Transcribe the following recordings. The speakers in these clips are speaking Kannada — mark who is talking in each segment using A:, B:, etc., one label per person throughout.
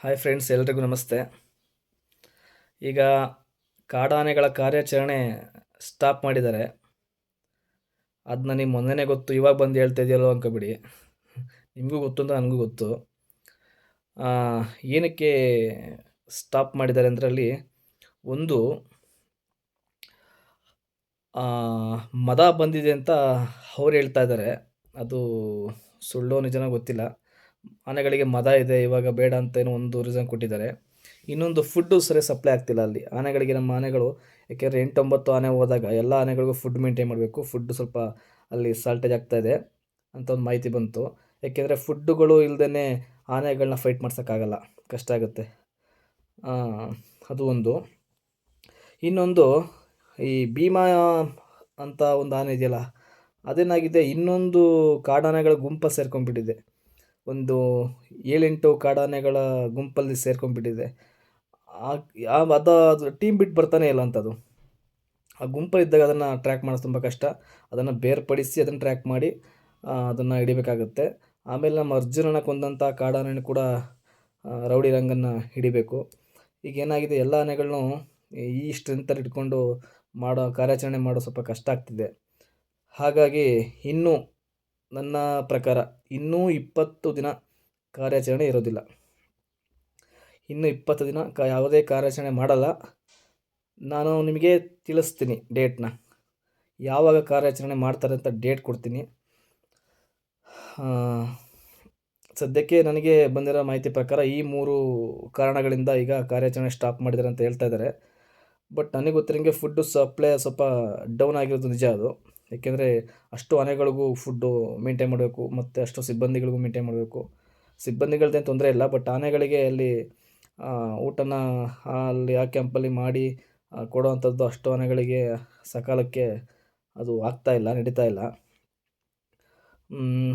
A: ಹಾಯ್ ಫ್ರೆಂಡ್ಸ್ ಎಲ್ರಿಗೂ ನಮಸ್ತೆ. ಈಗ ಕಾಡಾನೆಗಳ ಕಾರ್ಯಾಚರಣೆ ಸ್ಟಾಪ್ ಮಾಡಿದ್ದಾರೆ. ಅದನ್ನ ನಿಮ್ಮ ಮೊನ್ನೆನೇ ಗೊತ್ತು, ಇವಾಗ ಬಂದು ಹೇಳ್ತಾ ಇದೆಯಲ್ಲೋ ಅನ್ಕೋಬಿಡಿ. ನಿಮಗೂ ಗೊತ್ತು ಅಂತ ನನಗೂ ಗೊತ್ತು. ಏನಕ್ಕೆ ಸ್ಟಾಪ್ ಮಾಡಿದ್ದಾರೆ ಅಂದ್ರಲ್ಲಿ, ಒಂದು ಮದ ಬಂದಿದೆ ಅಂತ ಅವ್ರು ಹೇಳ್ತಾ ಇದ್ದಾರೆ. ಅದು ಸುಳ್ಳೋ ನಿಜನೋ ಗೊತ್ತಿಲ್ಲ. ಆನೆಗಳಿಗೆ ಮದ ಇದೆ, ಇವಾಗ ಬೇಡ ಅಂತ ಏನೋ ಒಂದು ರೀಸನ್ ಕೊಟ್ಟಿದ್ದಾರೆ. ಇನ್ನೊಂದು ಫುಡ್ಡು ಸರಿ ಸಪ್ಲೈ ಆಗ್ತಿಲ್ಲ ಅಲ್ಲಿ. ಆನೆಗಳಿಗೆ ನಮ್ಮ ಆನೆಗಳು, ಯಾಕೆಂದರೆ ಎಂಟೊಂಬತ್ತು ಆನೆ ಹೋದಾಗ ಎಲ್ಲ ಆನೆಗಳಿಗೂ ಫುಡ್ ಮೇಂಟೈನ್ ಮಾಡಬೇಕು. ಫುಡ್ ಸ್ವಲ್ಪ ಅಲ್ಲಿ ಸಾಲ್ಟೇಜ್ ಆಗ್ತಾ ಇದೆ ಅಂತ ಒಂದು ಮಾಹಿತಿ ಬಂತು. ಯಾಕೆಂದರೆ ಫುಡ್ಡುಗಳು ಇಲ್ಲದೇ ಆನೆಗಳನ್ನ ಫೈಟ್ ಮಾಡ್ಸೋಕ್ಕಾಗಲ್ಲ. ಕಷ್ಟ ಆಗುತ್ತೆ. ಅದು ಒಂದು. ಇನ್ನೊಂದು, ಈ ಭೀಮಾ ಅಂತ ಒಂದು ಆನೆ ಇದೆಯಲ್ಲ, ಅದೇನಾಗಿದೆ? ಇನ್ನೊಂದು ಕಾಡಾನೆಗಳ ಗುಂಪ ಸೇರ್ಕೊಂಡ್ಬಿಟ್ಟಿದೆ. ಒಂದು ಏಳೆಂಟು ಕಾಡಾನೆಗಳ ಗುಂಪಲ್ಲಿ ಸೇರ್ಕೊಂಡ್ಬಿಟ್ಟಿದೆ. ಆ ಅದು ಅದು ಟೀಮ್ ಬಿಟ್ಟು ಬರ್ತಾನೆ ಇಲ್ಲ ಅಂತದು. ಆ ಗುಂಪಲ್ಲಿದ್ದಾಗ ಅದನ್ನು ಟ್ರ್ಯಾಕ್ ಮಾಡೋದು ತುಂಬ ಕಷ್ಟ. ಅದನ್ನು ಬೇರ್ಪಡಿಸಿ ಅದನ್ನು ಟ್ರ್ಯಾಕ್ ಮಾಡಿ ಅದನ್ನು ಹಿಡಿಬೇಕಾಗುತ್ತೆ. ಆಮೇಲೆ ನಮ್ಮ ಅರ್ಜುನನ ಕೊಂದಂಥ ಕಾಡಾನೆನೂ ಕೂಡ ರೌಡಿ ರಂಗನ್ನು ಹಿಡಿಬೇಕು. ಈಗ ಏನಾಗಿದೆ, ಎಲ್ಲ ಆನೆಗಳನ್ನು ಈ ಸ್ಟ್ರೆಂತಲ್ಲಿ ಇಟ್ಕೊಂಡು ಮಾಡೋ, ಕಾರ್ಯಾಚರಣೆ ಮಾಡೋ ಸ್ವಲ್ಪ ಕಷ್ಟ ಆಗ್ತಿದೆ. ಹಾಗಾಗಿ ಇನ್ನೂ ನನ್ನ ಪ್ರಕಾರ ಇನ್ನೂ ಇಪ್ಪತ್ತು ದಿನ ಕಾರ್ಯಾಚರಣೆ ಇರೋದಿಲ್ಲ. ಇನ್ನು ಇಪ್ಪತ್ತು ದಿನ ಕ ಯಾವುದೇ ಕಾರ್ಯಾಚರಣೆ ಮಾಡಲ್ಲ. ನಾನು ನಿಮಗೆ ತಿಳಿಸ್ತೀನಿ ಡೇಟ್ನ. ಯಾವಾಗ ಕಾರ್ಯಾಚರಣೆ ಮಾಡ್ತಾರೆ ಅಂತ ಡೇಟ್ ಕೊಡ್ತೀನಿ. ಸದ್ಯಕ್ಕೆ ನನಗೆ ಬಂದಿರೋ ಮಾಹಿತಿ ಪ್ರಕಾರ ಈ ಮೂರು ಕಾರಣಗಳಿಂದ ಈಗ ಕಾರ್ಯಾಚರಣೆ ಸ್ಟಾಪ್ ಮಾಡಿದ್ದಾರೆ ಅಂತ ಹೇಳ್ತಾ ಇದ್ದಾರೆ. ಬಟ್ ನನಗೆ ಗೊತ್ತಿರೋಂಗೆ ಫುಡ್ಡು ಸಪ್ಲೈ ಸ್ವಲ್ಪ ಡೌನ್ ಆಗಿರೋದು ನಿಜ ಅದು. ಏಕೆಂದರೆ ಅಷ್ಟು ಆನೆಗಳಿಗೂ ಫುಡ್ಡು ಮೇಂಟೈನ್ ಮಾಡಬೇಕು, ಮತ್ತು ಅಷ್ಟು ಸಿಬ್ಬಂದಿಗಳಿಗೂ ಮೇಂಟೈನ್ ಮಾಡಬೇಕು. ಸಿಬ್ಬಂದಿಗಳದ್ದೇನು ತೊಂದರೆ ಇಲ್ಲ ಬಟ್ ಆನೆಗಳಿಗೆ ಅಲ್ಲಿ ಊಟನ ಅಲ್ಲಿ, ಆ ಕ್ಯಾಂಪಲ್ಲಿ ಮಾಡಿ ಕೊಡುವಂಥದ್ದು ಅಷ್ಟು ಆನೆಗಳಿಗೆ ಸಕಾಲಕ್ಕೆ ಅದು ಆಗ್ತಾ ಇಲ್ಲ, ನಡೀತಾ ಇಲ್ಲ.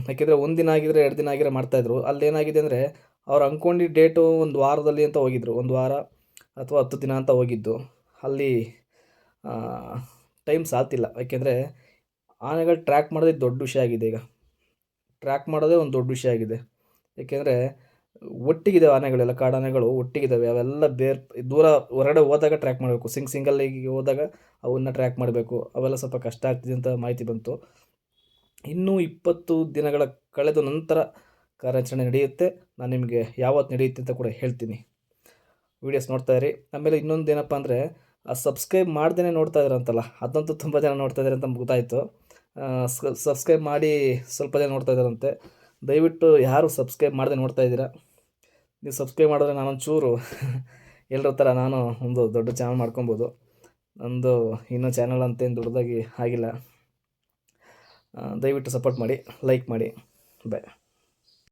A: ಯಾಕೆಂದರೆ ಒಂದು ದಿನ ಆಗಿದ್ರೆ ಎರಡು ದಿನ ಆಗಿದ್ರೆ ಮಾಡ್ತಾಯಿದ್ರು ಅಲ್ಲಿ ಏನಾಗಿದೆ ಅಂದರೆ ಅವ್ರು ಅಂದ್ಕೊಂಡಿದ್ದ ಡೇಟು ಒಂದು ವಾರದಲ್ಲಿ ಅಂತ ಹೋಗಿದ್ರು, ಒಂದು ವಾರ ಅಥವಾ ಹತ್ತು ದಿನ ಅಂತ ಹೋಗಿದ್ದು. ಅಲ್ಲಿ ಟೈಮ್ ಸಾಲ್ತಿಲ್ಲ ಯಾಕೆಂದರೆ ಆನೆಗಳು ಟ್ರ್ಯಾಕ್ ಮಾಡೋದೇ ದೊಡ್ಡ ವಿಷಯ ಆಗಿದೆ ಈಗ. ಟ್ರ್ಯಾಕ್ ಮಾಡೋದೇ ಒಂದು ದೊಡ್ಡ ವಿಷಯ ಆಗಿದೆ. ಏಕೆಂದರೆ ಒಟ್ಟಿಗಿದ್ದಾವೆ ಆನೆಗಳೆಲ್ಲ, ಕಾಡಾನೆಗಳು ಒಟ್ಟಿಗಿದ್ದಾವೆ ಅವೆಲ್ಲ ಬೇರೆ, ದೂರ ಹೊರಗಡೆ ಹೋದಾಗ ಟ್ರ್ಯಾಕ್ ಮಾಡಬೇಕು. ಸಿಂಗ್ ಸಿಂಗಲ್ಲಿಗೆ ಹೋದಾಗ ಅವನ್ನ ಟ್ರ್ಯಾಕ್ ಮಾಡಬೇಕು. ಅವೆಲ್ಲ ಸ್ವಲ್ಪ ಕಷ್ಟ ಆಗ್ತಿದೆ ಅಂತ ಮಾಹಿತಿ ಬಂತು. ಇನ್ನೂ ಇಪ್ಪತ್ತು ದಿನಗಳ ಕಳೆದ ನಂತರ ಕಾರ್ಯಾಚರಣೆ ನಡೆಯುತ್ತೆ. ನಾನು ನಿಮಗೆ ಯಾವತ್ತು ನಡೆಯುತ್ತೆ ಅಂತ ಕೂಡ ಹೇಳ್ತೀನಿ. ವೀಡಿಯೋಸ್ ನೋಡ್ತಾ ಇರಿ. ಆಮೇಲೆ ಇನ್ನೊಂದು ಏನಪ್ಪ ಅಂದರೆ, ಆ ಸಬ್ಸ್ಕ್ರೈಬ್ ಮಾಡ್ದೇ ನೋಡ್ತಾ ಇದ್ರಂತಲ್ಲ, ಅದಂತೂ ತುಂಬ ಜನ ನೋಡ್ತಾ ಇದ್ದಾರೆ ಅಂತ ಗೊತ್ತಾಯಿತು ಸಬ್ಸ್ಕ್ರೈಬ್ ಮಾಡಿ ಸ್ವಲ್ಪ ಜನ ನೋಡ್ತಾ ಇದ್ದಾರಂತೆ. ದಯವಿಟ್ಟು ಯಾರು ಸಬ್ಸ್ಕ್ರೈಬ್ ಮಾಡದೆ ನೋಡ್ತಾ ಇದ್ದೀರಾ? ನೀವು ಸಬ್ಸ್ಕ್ರೈಬ್ ಮಾಡಿದ್ರೆ ನಾನೊಂದು ಚೂರು ಎಲ್ಲರ ಥರ ನಾನು ಒಂದು ದೊಡ್ಡ ಚಾನಲ್ ಮಾಡ್ಕೊಬೋದು. ನಂದು ಇನ್ನೂ ಚಾನಲ್ ಅಂತೇನು ದೊಡ್ಡದಾಗಿ ಆಗಿಲ್ಲ. ದಯವಿಟ್ಟು ಸಪೋರ್ಟ್ ಮಾಡಿ ಲೈಕ್ ಮಾಡಿ. ಬಾಯ್